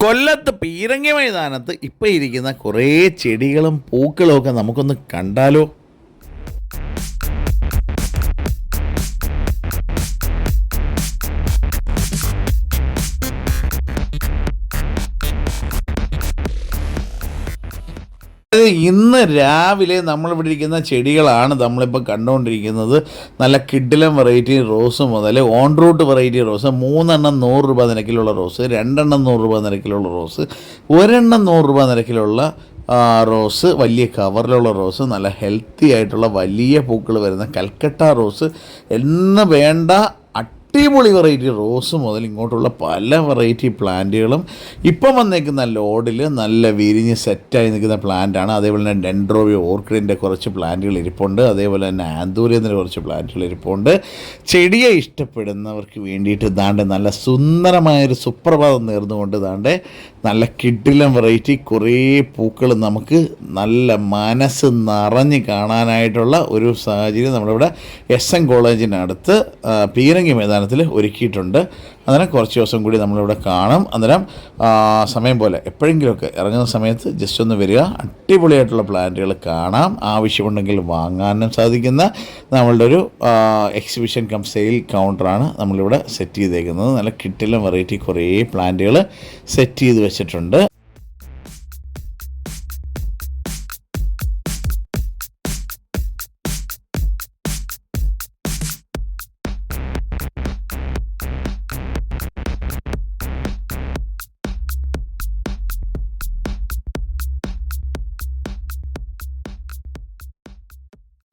കൊല്ലത്ത് പീരങ്കി മൈതാനത്ത് ഇപ്പം ഇരിക്കുന്ന കുറേ ചെടികളും പൂക്കളും ഒക്കെ നമുക്കൊന്ന് കണ്ടാലോ? അത് ഇന്ന് രാവിലെ നമ്മളിവിടെ ഇരിക്കുന്ന ചെടികളാണ് നമ്മളിപ്പോൾ കണ്ടുകൊണ്ടിരിക്കുന്നത്. നല്ല കിഡിലം വെറൈറ്റി റോസ് മുതൽ ഓൺ റൂട്ട് വെറൈറ്റി റോസ്. മൂന്നെണ്ണം നൂറ് രൂപ നിരക്കിലുള്ള റോസ് രണ്ടെണ്ണം നൂറ് രൂപ നിരക്കിലുള്ള റോസ് ഒരെണ്ണം നൂറ് രൂപ നിരക്കിലുള്ള റോസ് വലിയ കവറിലുള്ള റോസ് നല്ല ഹെൽത്തി ആയിട്ടുള്ള വലിയ പൂക്കൾ വരുന്ന കൽക്കട്ട റോസ്. എന്ന് വേണ്ട അടിപൊളി വെറൈറ്റി റോസ് മുതൽ ഇങ്ങോട്ടുള്ള പല വെറൈറ്റി പ്ലാന്റുകളും ഇപ്പം വന്നേക്കുന്ന ലോഡിൽ നല്ല വിരിഞ്ഞ് സെറ്റായി നിൽക്കുന്ന പ്ലാന്റാണ് അതേപോലെ തന്നെ ഡെൻഡ്രോവി ഓർക്കിഡിന്റെ കുറച്ച് പ്ലാന്റുകൾ ഇരിപ്പുണ്ട്. അതേപോലെ തന്നെ ആന്തൂര്യത്തിന്റെ കുറച്ച് പ്ലാന്റുകൾ ഇരിപ്പുണ്ട്. ചെടിയെ ഇഷ്ടപ്പെടുന്നവർക്ക് വേണ്ടിയിട്ട് ദാണ്ട് നല്ല സുന്ദരമായൊരു സുപ്രഭാതം നേർന്നുകൊണ്ട് ദാണ്ട് നല്ല കിഡിലം വെറൈറ്റി കുറേ പൂക്കൾ നമുക്ക് നല്ല മനസ്സ് നിറഞ്ഞ് കാണാനായിട്ടുള്ള ഒരു സാഹചര്യം നമ്മളിവിടെ എസ് എൻ കോളേജിനടുത്ത് പീരങ്കി പീരങ്കി മൈതാനത്തിൽ ഒരുക്കിയിട്ടുണ്ട്. അന്നേരം കുറച്ച് ദിവസം കൂടി നമ്മളിവിടെ കാണും. അന്നേരം സമയം പോലെ എപ്പോഴെങ്കിലുമൊക്കെ ഇറങ്ങുന്ന സമയത്ത് ജസ്റ്റ് ഒന്ന് വരിക. അടിപൊളിയായിട്ടുള്ള പ്ലാന്റുകൾ കാണാം. ആവശ്യമുണ്ടെങ്കിൽ വാങ്ങാനും സാധിക്കുന്ന നമ്മളുടെ ഒരു എക്സിബിഷൻ കം സെയിൽ കൗണ്ടറാണ് നമ്മളിവിടെ സെറ്റ് ചെയ്തേക്കുന്നത്. നല്ല കിട്ടിലും വെറൈറ്റി കുറേ പ്ലാന്റുകൾ സെറ്റ് ചെയ്ത് വെച്ചിട്ടുണ്ട്.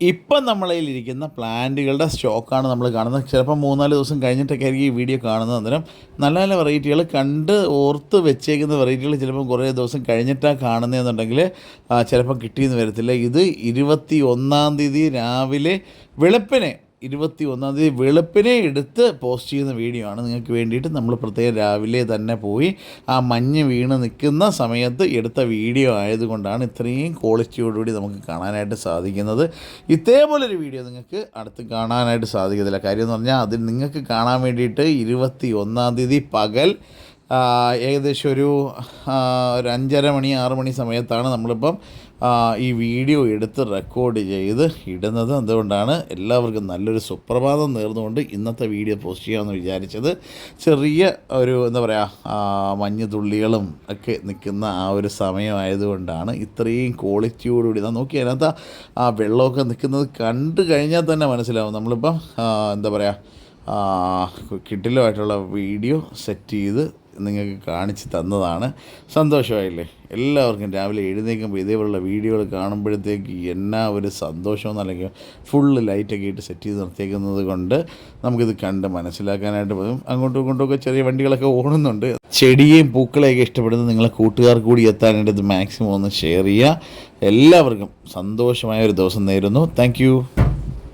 ഇപ്പം നമ്മളതിലിരിക്കുന്ന പ്ലാന്റുകളുടെ സ്റ്റോക്കാണ് നമ്മൾ കാണുന്നത്. ചിലപ്പോൾ മൂന്നാൽ ദിവസം കഴിഞ്ഞിട്ടൊക്കെ ആയിരിക്കും ഈ വീഡിയോ കാണുന്നത്. അന്നേരം നല്ല നല്ല വെറൈറ്റികൾ കണ്ട് ഓർത്ത് വെച്ചേക്കുന്ന വെറൈറ്റികൾ ചിലപ്പോൾ കുറേ ദിവസം കഴിഞ്ഞിട്ടാണ് കാണുന്നതെന്നുണ്ടെങ്കിൽ ചിലപ്പോൾ കിട്ടിയെന്ന് വരത്തില്ല. ഇത് ഇരുപത്തി ഒന്നാം തീയതി രാവിലെ വെളുപ്പിനെ ഇരുപത്തി ഒന്നാം തീയതി വെളുപ്പിനെ എടുത്ത് പോസ്റ്റ് ചെയ്യുന്ന വീഡിയോ ആണ്. നിങ്ങൾക്ക് വേണ്ടിയിട്ട് നമ്മൾ പ്രത്യേകം രാവിലെ തന്നെ പോയി ആ മഞ്ഞ് വീണ് നിൽക്കുന്ന സമയത്ത് എടുത്ത വീഡിയോ ആയതുകൊണ്ടാണ് ഇത്രയും ക്വാളിറ്റിയോടുകൂടി നമുക്ക് കാണാനായിട്ട് സാധിക്കുന്നത്. ഇതേപോലൊരു വീഡിയോ നിങ്ങൾക്ക് അടുത്ത് കാണാനായിട്ട് സാധിക്കത്തില്ല. കാര്യം എന്ന് പറഞ്ഞാൽ അതിൽ നിങ്ങൾക്ക് കാണാൻ വേണ്ടിയിട്ട് ഇരുപത്തി ഒന്നാം തീയതി പകൽ ഏകദേശം ഒരു ഒരു അഞ്ചര മണി ആറ് മണി സമയത്താണ് നമ്മളിപ്പം ഈ വീഡിയോ എടുത്ത് റെക്കോർഡ് ചെയ്ത് ഇടുന്നത്. അതുകൊണ്ടാണ് എല്ലാവർക്കും നല്ലൊരു സുപ്രഭാതം നേർന്നുകൊണ്ട് ഇന്നത്തെ വീഡിയോ പോസ്റ്റ് ചെയ്യാമെന്ന് വിചാരിച്ചത്. ചെറിയ ഒരു എന്താ പറയുക മഞ്ഞ് തുള്ളികളും ഒക്കെ നിൽക്കുന്ന ആ ഒരു സമയമായതുകൊണ്ടാണ് ഇത്രയും ക്വാളിറ്റിയോടുകൂടി ഞാൻ നോക്കി അതിനകത്ത് ആ വെള്ളമൊക്കെ നിൽക്കുന്നത് കണ്ടു കഴിഞ്ഞാൽ തന്നെ മനസ്സിലാവും. നമ്മളിപ്പം എന്താ പറയുക കിട്ടിലുമായിട്ടുള്ള വീഡിയോ സെറ്റ് ചെയ്ത് നിങ്ങൾക്ക് കാണിച്ച് തന്നതാണ്. സന്തോഷമായില്ലേ? എല്ലാവർക്കും രാവിലെ എഴുന്നേൽക്കുമ്പോൾ ഇതേപോലുള്ള വീഡിയോകൾ കാണുമ്പോഴത്തേക്ക് എന്നാ ഒരു സന്തോഷം അല്ലെങ്കിൽ ഫുള്ള് ലൈറ്റൊക്കെ ഇട്ട് സെറ്റ് ചെയ്ത് നിർത്തിയേക്കുന്നത് കൊണ്ട് നമുക്കിത് കണ്ട് മനസ്സിലാക്കാനായിട്ട് പോകും അങ്ങോട്ടും ഇങ്ങോട്ടും ഒക്കെ ചെറിയ വണ്ടികളൊക്കെ ഓടുന്നുണ്ട്. ചെടിയെയും പൂക്കളെയൊക്കെ ഇഷ്ടപ്പെടുന്ന നിങ്ങളെ കൂട്ടുകാർക്ക് കൂടി എത്താനായിട്ട് ഇത് മാക്സിമം ഒന്ന് ഷെയർ ചെയ്യുക. എല്ലാവർക്കും സന്തോഷമായ ഒരു ദിവസം നേരുന്നു. താങ്ക്